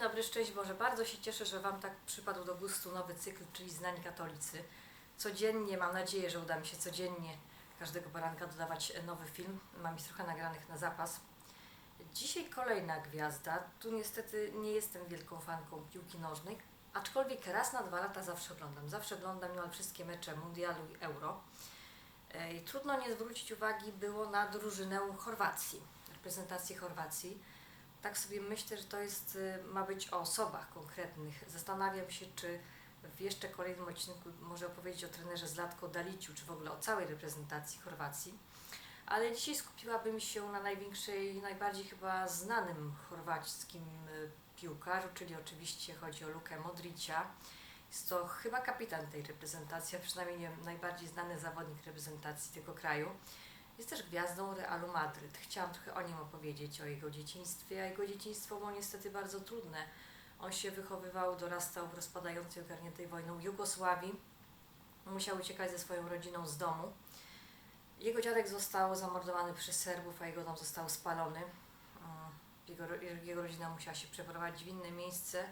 dobry, szczęść Boże. Bardzo się cieszę, że Wam tak przypadł do gustu nowy cykl, czyli Znani Katolicy. Codziennie, mam nadzieję, że uda mi się codziennie każdego poranka dodawać nowy film. Mam ich trochę nagranych na zapas. Dzisiaj kolejna gwiazda. Tu niestety nie jestem wielką fanką piłki nożnej, aczkolwiek raz na dwa lata zawsze oglądam. Zawsze oglądam niemal wszystkie mecze Mundialu i Euro. E, I trudno nie zwrócić uwagi było na drużynę Chorwacji, reprezentację Chorwacji. Tak sobie myślę, że to jest, y, ma być o osobach konkretnych. Zastanawiam się, czy w jeszcze kolejnym odcinku może opowiedzieć o trenerze Zlatko Daliciu, czy w ogóle o całej reprezentacji Chorwacji. Ale dzisiaj skupiłabym się na największej, najbardziej chyba znanym chorwackim y, piłkarzu, czyli oczywiście chodzi o Lukę Modricia. Jest to chyba kapitan tej reprezentacji, a przynajmniej najbardziej znany zawodnik reprezentacji tego kraju. Jest też gwiazdą Realu Madryt. Chciałam trochę o nim opowiedzieć, o jego dzieciństwie, a jego dzieciństwo było niestety bardzo trudne. On się wychowywał, dorastał w rozpadającej, ogarniętej wojną Jugosławii. Musiał uciekać ze swoją rodziną z domu. Jego dziadek został zamordowany przez Serbów, a jego dom został spalony. Mm, Jego, jego rodzina musiała się przeprowadzić w inne miejsce.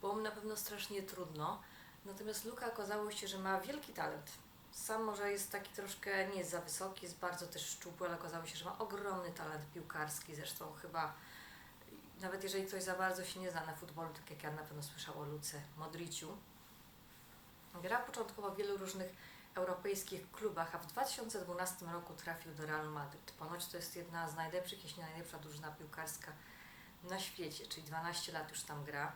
Było mu na pewno strasznie trudno. Natomiast Luka okazało się, że ma wielki talent. Sam może jest taki troszkę, nie jest za wysoki, jest bardzo też szczupły, ale okazało się, że ma ogromny talent piłkarski. Zresztą chyba, nawet jeżeli ktoś za bardzo się nie zna na futbolu, tak jak ja na pewno słyszał o Luce Modriciu. Gra początkowo w wielu różnych europejskich klubach, a w 2012 roku trafił do Realu Madryt. Ponoć to jest jedna z najlepszych, jeśli najlepsza drużyna piłkarska na świecie, czyli 12 lat już tam gra.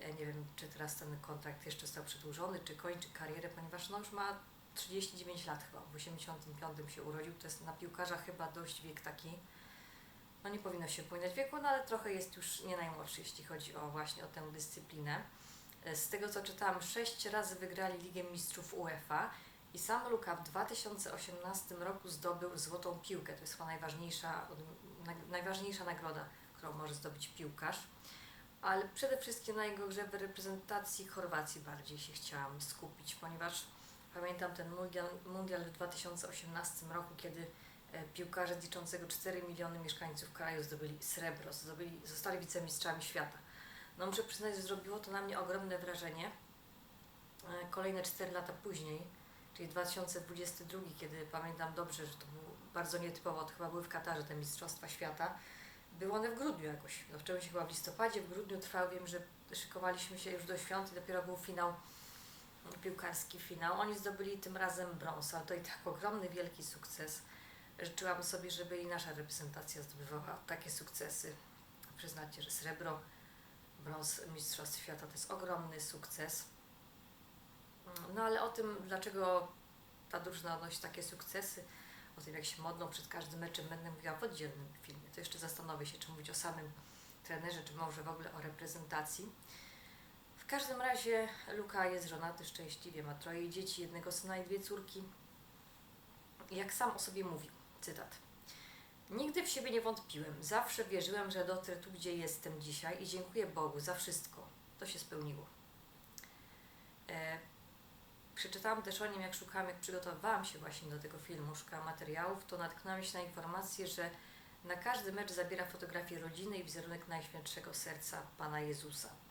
E, Nie wiem, czy teraz ten kontrakt jeszcze został przedłużony, czy kończy karierę, ponieważ no już ma 39 lat chyba, w 85 się urodził, to jest na piłkarza chyba dość wiek taki, no nie powinno się pominać wieku, no ale trochę jest już nie najmłodszy, jeśli chodzi o właśnie o tę dyscyplinę. Z tego co czytałam, sześć razy wygrali Ligę Mistrzów UEFA i sam Luka w 2018 roku zdobył złotą piłkę, to jest chyba najważniejsza, najważniejsza nagroda, którą może zdobyć piłkarz. Ale przede wszystkim na jego grze w reprezentacji Chorwacji bardziej się chciałam skupić, ponieważ Pamiętam ten mundial, mundial w 2018 roku, kiedy e, piłkarze liczącego 4 miliony mieszkańców kraju zdobyli srebro, zdobyli, zostali wicemistrzami świata. No muszę przyznać, że zrobiło to na mnie ogromne wrażenie. E, Kolejne 4 lata później, czyli 2022, kiedy pamiętam dobrze, że to było bardzo nietypowo, to chyba były w Katarze te Mistrzostwa Świata, były one w grudniu jakoś. Zaczęły się chyba w listopadzie, w grudniu trwał, wiem, że szykowaliśmy się już do świąt i dopiero był finał piłkarski finał. Oni zdobyli tym razem brąz, ale to i tak ogromny, wielki sukces. Życzyłam sobie, żeby i nasza reprezentacja zdobywała takie sukcesy. Przyznacie, że srebro, brąz Mistrzostw Świata to jest ogromny sukces. No ale o tym, dlaczego ta drużyna odnosi takie sukcesy, o tym jak się modlą przed każdym meczem będę mówiła w oddzielnym filmie. To jeszcze zastanowię się, czy mówić o samym trenerze, czy może w ogóle o reprezentacji. W każdym razie Luka jest żonaty szczęśliwie, ma troje dzieci, jednego syna i dwie córki. Jak sam o sobie mówił, cytat. Nigdy w siebie nie wątpiłem, zawsze wierzyłem, że dotrę tu, gdzie jestem dzisiaj i dziękuję Bogu za wszystko. To się spełniło. E, przeczytałam też o nim, jak szukałam, jak przygotowywałam się właśnie do tego filmu, szukałam materiałów, to natknęłam się na informację, że na każdy mecz zabiera fotografię rodziny i wizerunek Najświętszego Serca Pana Jezusa.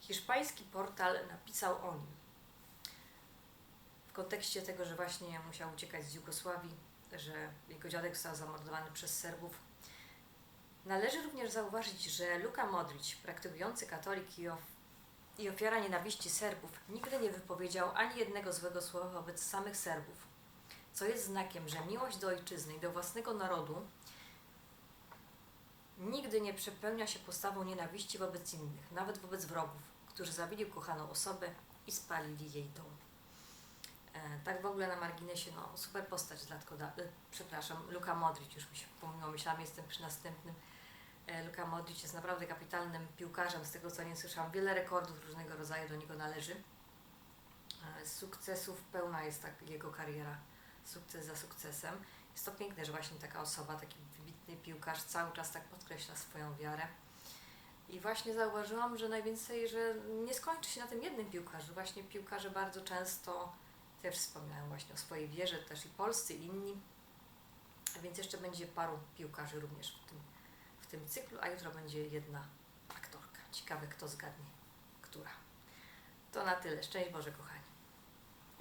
Hiszpański portal napisał o nim. W kontekście tego, że właśnie musiał uciekać z Jugosławii, że jego dziadek został zamordowany przez Serbów. Należy również zauważyć, że Luka Modric, praktykujący katolik i, of i ofiara nienawiści Serbów, nigdy nie wypowiedział ani jednego złego słowa wobec samych Serbów, co jest znakiem, że miłość do ojczyzny i do własnego narodu nigdy nie przepełnia się postawą nienawiści wobec innych, nawet wobec wrogów, którzy zabili kochaną osobę i spalili jej dom. E, tak w ogóle na marginesie, no super postać da, e, przepraszam, Luka Modric, już mi się pomyliło, myślałam, jestem przy następnym. E, Luka Modric jest naprawdę kapitalnym piłkarzem, z tego co nie słyszałam, wiele rekordów różnego rodzaju do niego należy. E, sukcesów pełna jest tak jego kariera, sukces za sukcesem. Jest to piękne, że właśnie taka osoba, taki wybitny piłkarz cały czas tak podkreśla swoją wiarę. I właśnie zauważyłam, że najwięcej, że nie skończy się na tym jednym piłkarzu. Właśnie piłkarze bardzo często też wspominają właśnie o swojej wierze, też i polscy, i inni. Więc jeszcze będzie paru piłkarzy również w tym, w tym cyklu, a jutro będzie jedna aktorka. Ciekawe, kto zgadnie, która. To na tyle. Szczęść Boże, kochani.